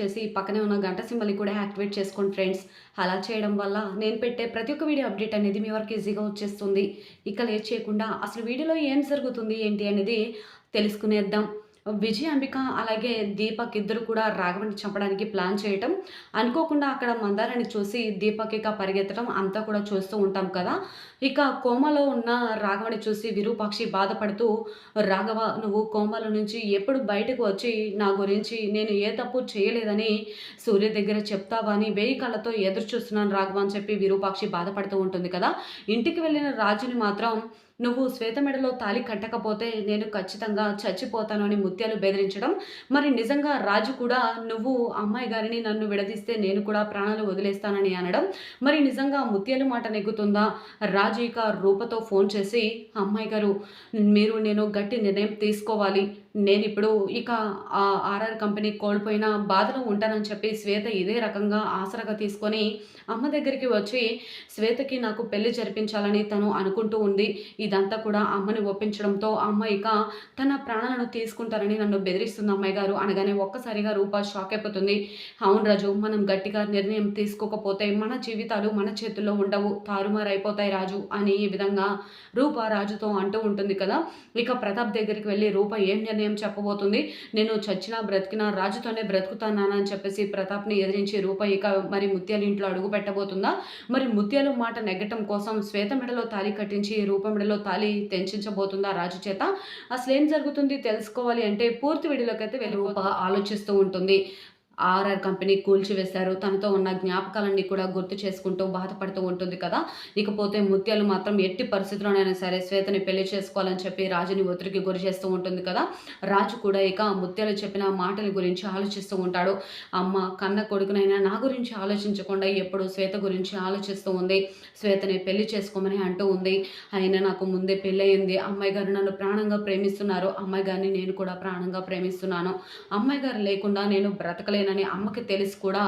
చేసి పక్కనే ఉన్న గంట సింబల్ని కూడా యాక్టివేట్ చేసుకోండి ఫ్రెండ్స్. అలా చేయడం వల్ల నేను పెట్టే ప్రతి ఒక్క వీడియో అప్డేట్ అనేది మీ వరకు ఈజీగా వచ్చేస్తుంది. ఇక లేట్ చేయకుండా అసలు వీడియోలో ఏం జరుగుతుంది ఏంటి అనేది తెలుసుకునేద్దాం. విజయ్ అంబిక అలాగే దీపక్ ఇద్దరు కూడా రాఘవని చంపడానికి ప్లాన్ చేయటం. అనుకోకుండా అక్కడ మందారాన్ని చూసి దీపక్ ఇక పరిగెత్తడం అంతా కూడా చూస్తూ ఉంటాం కదా. ఇక కోమలో ఉన్న రాఘవని చూసి విరూపాక్షి బాధపడుతూ రాఘవ నువ్వు కోమల నుంచి ఎప్పుడు బయటకు వచ్చి నా గురించి నేను ఏ తప్పు చేయలేదని సూర్య దగ్గర చెప్తావా అని వేయి కళ్ళతో ఎదురు చూస్తున్నాను రాఘవ అని చెప్పి విరూపాక్షి బాధపడుతూ ఉంటుంది కదా. ఇంటికి వెళ్ళిన రాజుని మాత్రం నువ్వు శ్వేతమెడలో తాలి కట్టకపోతే నేను ఖచ్చితంగా చచ్చిపోతాను అని ముత్యాలు బెదిరించడం. మరి నిజంగా రాజు కూడా నువ్వు అమ్మాయి గారిని నన్ను విడదీస్తే నేను కూడా ప్రాణాలు వదిలేస్తానని అనడం. మరి నిజంగా ముత్యాలు మాట నెగ్గుతుందా? రాజు ఇక రూపతో ఫోన్ చేసి అమ్మాయి గారు మీరు నేను గట్టి నిర్ణయం తీసుకోవాలి. నేను ఇప్పుడు ఇక ఆర్ఆర్ కంపెనీ కోల్పోయిన బాధలో ఉంటానని చెప్పి శ్వేత ఇదే రకంగా ఆసరగా తీసుకొని అమ్మ దగ్గరికి వచ్చి శ్వేతకి నాకు పెళ్ళి జరిపించాలని తను అనుకుంటూ ఉంది. ఇదంతా కూడా అమ్మని ఒప్పించడంతో అమ్మ ఇక తన ప్రాణాలను తీసుకుంటారు తీసుకుంటారని నన్ను బెదిరిస్తుంది అమ్మాయి గారు అనగానే ఒక్కసారిగా రూప షాక్ అయిపోతుంది. అవును రాజు మనం గట్టిగా నిర్ణయం తీసుకోకపోతే మన జీవితాలు మన చేతుల్లో ఉండవు తారుమారైపోతాయి రాజు అని ఈ విధంగా రూప రాజుతో అంటూ ఉంటుంది కదా. ఇక ప్రతాప్ దగ్గరికి వెళ్ళి రూప ఏం నిర్ణయం చెప్పబోతుంది? నేను చచ్చినా బ్రతికినా రాజుతోనే బ్రతుకుతానని చెప్పేసి ప్రతాప్ని ఎదిరించి రూప ఇక మరి ముత్యాల ఇంట్లో అడుగు పెట్టబోతుందా? మరి ముత్యాలు మాట నెగ్గటం కోసం శ్వేత మెడలో తాలి కట్టించి రూప మెడలో తాలి తెంచబోతుందా రాజు చేత? అసలు ఏం జరుగుతుంది తెలుసుకోవాలి అంటే పూర్తి వీడియోలోకి అయితే వెళ్ళి ఆలోచిస్తూ ఉంటుంది. ఆర్ఆర్ కంపెనీ కూల్చివేశారు. తనతో ఉన్న జ్ఞాపకాలన్నీ కూడా గుర్తు చేసుకుంటూ బాధపడుతూ ఉంటుంది కదా. ఇకపోతే ముత్యాలు మాత్రం ఎట్టి పరిస్థితుల్లోనైనా సరే శ్వేతని పెళ్ళి చేసుకోవాలని చెప్పి రాజుని ఒత్తిడికి గురి చేస్తూ ఉంటుంది కదా. రాజు కూడా ఇక ముత్యాలు చెప్పిన మాటల గురించి ఆలోచిస్తూ ఉంటాడు. అమ్మ కన్న కొడుకునైనా నా గురించి ఆలోచించకుండా ఎప్పుడు శ్వేత గురించి ఆలోచిస్తూ ఉంది. శ్వేతని పెళ్ళి చేసుకోమని అంటూ ఉంది. అయినా నాకు ముందే పెళ్ళయింది. అమ్మాయి గారు నన్ను ప్రాణంగా ప్రేమిస్తున్నారు. అమ్మాయి గారిని నేను కూడా ప్రాణంగా ప్రేమిస్తున్నాను. అమ్మాయి గారు లేకుండా నేను బ్రతకలేను? నేనని అమ్మకి తెలిసి కూడా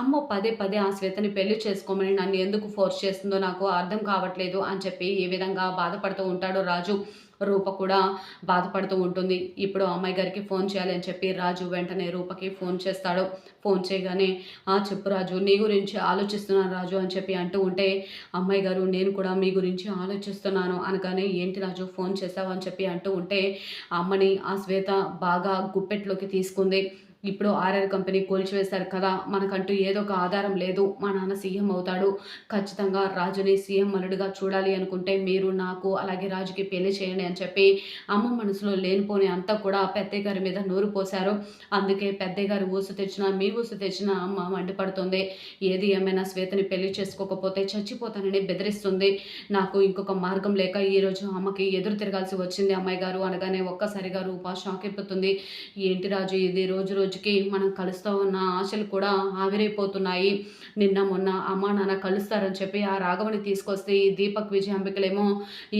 అమ్మ పదే పదే ఆ శ్వేతని పెళ్ళి చేసుకోమని నన్ను ఎందుకు ఫోర్స్ చేస్తుందో నాకు అర్థం కావట్లేదు అని చెప్పి ఈ విధంగా బాధపడుతూ ఉంటాడు రాజు. రూప కూడా బాధపడుతూ ఉంటుంది. ఇప్పుడు అమ్మాయి గారికి ఫోన్ చేయాలని చెప్పి రాజు వెంటనే రూపకి ఫోన్ చేస్తాడు. ఫోన్ చేయగానే ఆ చెప్పు రాజు నీ గురించి ఆలోచిస్తున్నాను రాజు అని చెప్పి అంటూ ఉంటే అమ్మాయి గారు నేను కూడా మీ గురించి ఆలోచిస్తున్నాను అనగానే ఏంటి రాజు ఫోన్ చేసావు అని చెప్పి అంటూ ఉంటే అమ్మని ఆ శ్వేత బాగా గుప్పెట్లోకి తీసుకుంది. ఇప్పుడు ఆర్ఆర్ కంపెనీ కూల్చివేశారు కదా మనకంటూ ఏదో ఒక ఆధారం లేదు మా నాన్న సీఎం అవుతాడు. ఖచ్చితంగా రాజుని సీఎం మనుడిగా చూడాలి అనుకుంటే మీరు నాకు అలాగే రాజుకి పెళ్ళి చేయండి అని చెప్పి అమ్మ మనసులో లేనిపోని అంతా కూడా పెద్దయ్య గారి మీద నూరు పోశారు. అందుకే పెద్దయ్య గారు ఊసు తెచ్చినా మీ ఊసు తెచ్చినా అమ్మ మండిపడుతుంది. ఏది ఏమైనా శ్వేతని పెళ్ళి చేసుకోకపోతే చచ్చిపోతానని బెదిరిస్తుంది. నాకు ఇంకొక మార్గం లేక ఈరోజు అమ్మకి ఎదురు తిరగాల్సి వచ్చింది అమ్మాయి గారు అనగానే ఒక్కసారిగా రూపా షాక్ అయిపోతుంది. ఏంటి రాజు ఇది? రోజు రోజు రోజుకి మనం కలుస్తూ ఉన్న ఆశలు కూడా ఆవిరైపోతున్నాయి. నిన్న మొన్న అమ్మ నాన్న కలుస్తారని చెప్పి ఆ రాఘవని తీసుకొస్తే ఈ దీపక్ విజయ అంబికలేమో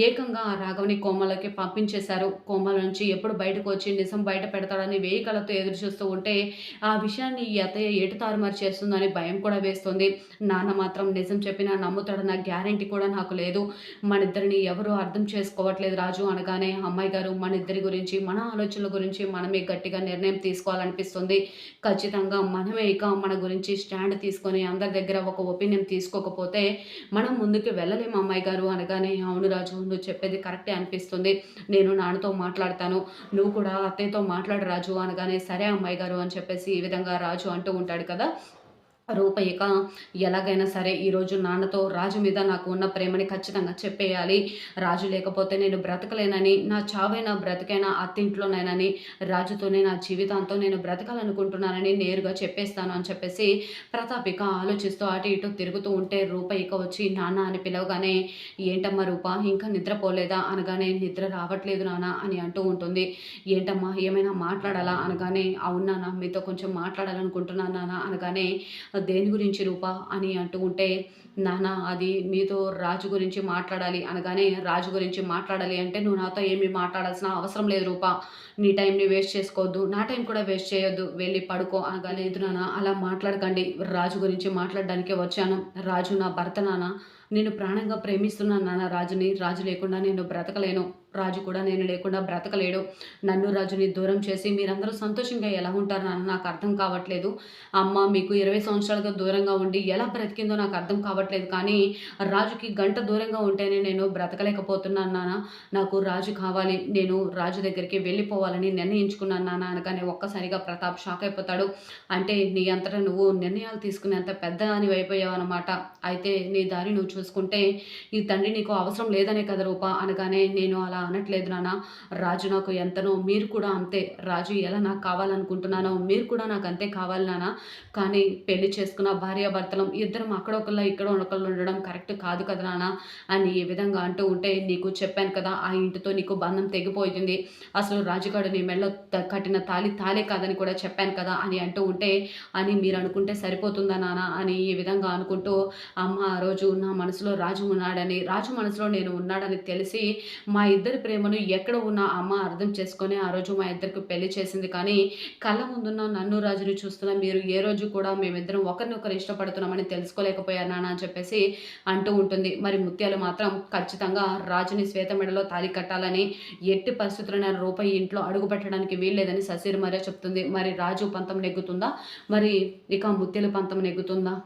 ఏకంగా ఆ రాఘవని కోమలకి పంపించేశారు. కోమల నుంచి ఎప్పుడు బయటకు వచ్చి నిజం బయట పెడతాడని వేయి కళ్ళతో ఎదురు చూస్తూ ఉంటే ఆ విషయాన్ని ఈ అత్తయ్య ఎటు తారుమారు చేస్తుందని భయం కూడా వేస్తుంది. నాన్న మాత్రం నిజం చెప్పినా నమ్ముతాడన్న గ్యారంటీ కూడా నాకు లేదు. మన ఇద్దరిని ఎవరు అర్థం చేసుకోవట్లేదు రాజు అనగానే అమ్మాయి గారు మన ఇద్దరి గురించి మన ఆలోచనల గురించి మనమే గట్టిగా నిర్ణయం తీసుకోవాలనిపిస్తుంది. ఖచ్చితంగా మనమే ఇక మన గురించి స్టాండ్ తీసుకొని అందరి దగ్గర ఒక ఒపీనియన్ తీసుకోకపోతే మనం ముందుకు వెళ్ళలేము అమ్మాయి గారు అనగానే అవును రాజు నువ్వు చెప్పేది కరెక్టే అనిపిస్తుంది. నేను నాన్నతో మాట్లాడతాను. నువ్వు కూడా అత్తయ్యతో మాట్లాడు రాజు అనగానే సరే అమ్మాయి గారు అని చెప్పేసి ఈ విధంగా రాజు అంటూ ఉంటాడు కదా. రూపయిక ఎలాగైనా సరే ఈరోజు నాన్నతో రాజు మీద నాకు ఉన్న ప్రేమని ఖచ్చితంగా చెప్పేయాలి. రాజు లేకపోతే నేను బ్రతకలేనని నా చావైనా బ్రతికైనా అత్తింట్లోనైనని రాజుతోనే నా జీవితాంతో నేను బ్రతకాలనుకుంటున్నానని నేరుగా చెప్పేస్తాను అని చెప్పేసి ప్రతాపిక ఆలోచిస్తూ అటు ఇటు తిరుగుతూ ఉంటే రూప వచ్చి నాన్న అని పిలవగానే ఏంటమ్మా రూప ఇంకా నిద్రపోలేదా? అనగానే నిద్ర రావట్లేదు నాన్న అని అంటూ ఉంటుంది. ఏంటమ్మా ఏమైనా మాట్లాడాలా? అనగానే అవునా మీతో కొంచెం మాట్లాడాలనుకుంటున్నాను నాన్న అనగానే దేని గురించి రూపా? అని అంటూ ఉంటే నాన్న అది మీతో రాజు గురించి మాట్లాడాలి అనగానే రాజు గురించి మాట్లాడాలి అంటే నువ్వు నాతో ఏమీ మాట్లాడాల్సిన అవసరం లేదు రూపా. నీ టైంని వేస్ట్ చేసుకోవద్దు. నా టైం కూడా వేస్ట్ చేయొద్దు. వెళ్ళి పడుకో అనగానే లేదు నాన్న అలా మాట్లాడకండి. రాజు గురించి మాట్లాడడానికే వచ్చాను. రాజు నా భర్త నాన్న నేను ప్రాణంగా ప్రేమిస్తున్నాను నాన్న రాజుని. రాజు లేకుండా నేను బ్రతకలేను. రాజు కూడా నేను లేకుండా బ్రతకలేడు. నన్ను రాజుని దూరం చేసి మీరందరూ సంతోషంగా ఎలా ఉంటారు నాన్న నాకు అర్థం కావట్లేదు. అమ్మ మీకు ఇరవై సంవత్సరాలుగా దూరంగా ఉండి ఎలా బ్రతికిందో నాకు అర్థం కావట్లేదు. కానీ రాజుకి గంట దూరంగా ఉంటేనే నేను బ్రతకలేకపోతున్నాను నాన్న. నాకు రాజు కావాలి. నేను రాజు దగ్గరికి వెళ్ళిపోవాలని నిర్ణయించుకున్నాను నాన్న అనగానే ఒక్కసారిగా ప్రతాప్ షాక్ అయిపోతాడు. అంటే నీ అంతటా నువ్వు నిర్ణయాలు తీసుకునేంత పెద్ద అని అయిపోయావు అనమాట అయితే నీ దారి నువ్వు చూసుకుంటే ఈ తండ్రి నీకు అవసరం లేదనే కదా రూప అనగానే నేను అలా అనట్లేదు నాన్న. రాజు నాకు ఎంతనో మీరు కూడా అంతే. రాజు ఎలా నాకు కావాలనుకుంటున్నానో మీరు కూడా నాకు అంతే కావాలి నాన్న. కానీ పెళ్ళి చేసుకున్న భార్యాభర్తలం ఇద్దరం అక్కడొకళ్ళ ఇక్కడ ఒకళ్ళు ఉండడం కరెక్ట్ కాదు కదా నాన్న. అని ఈ విధంగా అంటూ ఉంటే నీకు చెప్పాను కదా ఆ ఇంటితో నీకు బంధం తెగిపోయింది. అసలు రాజుగాడు నీ మెడలో త- కట్టిన తాలి తాలే కాదని కూడా చెప్పాను కదా అని అంటూ ఉంటే అని మీరు అనుకుంటే సరిపోతుందా నాన్న? అని ఈ విధంగా అనుకుంటూ అమ్మ ఆ రోజు నా మనసులో రాజు ఉన్నాడని రాజు మనసులో నేను ఉన్నాడని తెలిసి మా ఇద్దరు ప్రేమను ఎక్కడ ఉన్న అమ్మ అర్థం చేసుకొని ఆ రోజు మా ఇద్దరికి పెళ్ళి చేసింది. కానీ కళ్ళ ముందున్న నన్ను రాజుని చూస్తున్న మీరు ఏ రోజు కూడా మేమిద్దరం ఒకరినొకరు ఇష్టపడుతున్నామని తెలుసుకోలేకపోయానా అని చెప్పేసి అంటూ ఉంటుంది. మరి ముత్యాలు మాత్రం ఖచ్చితంగా రాజుని శ్వేత మెడలో తాలి కట్టాలని ఎట్టి పరిస్థితుల్లో రూపాయి ఇంట్లో అడుగు పెట్టడానికి వీల్లేదని ససీర్ మరే చెప్తుంది. మరి రాజు పంతం నెగ్గుతుందా? మరి ఇక ముత్యాలు పంతం నెగ్గుతుందా?